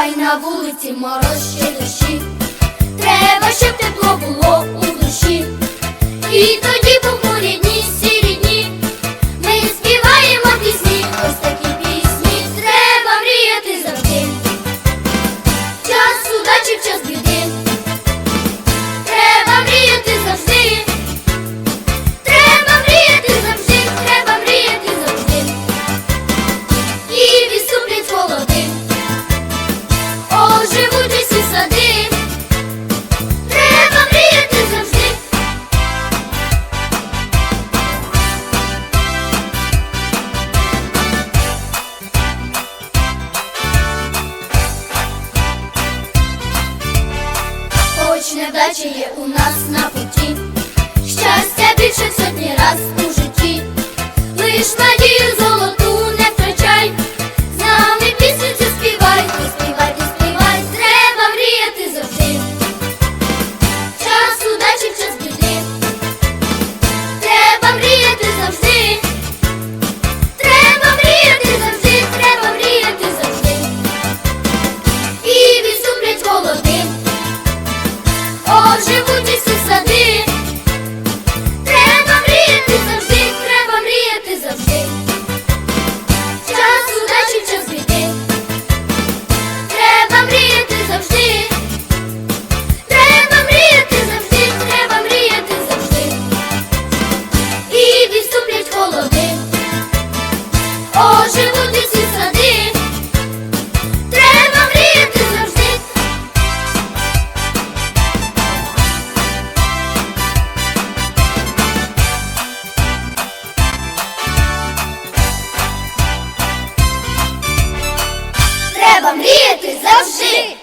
Хай на вулиці мороз ще дощі, треба, щоб хоч є у нас на путі. треба мріяти завжди.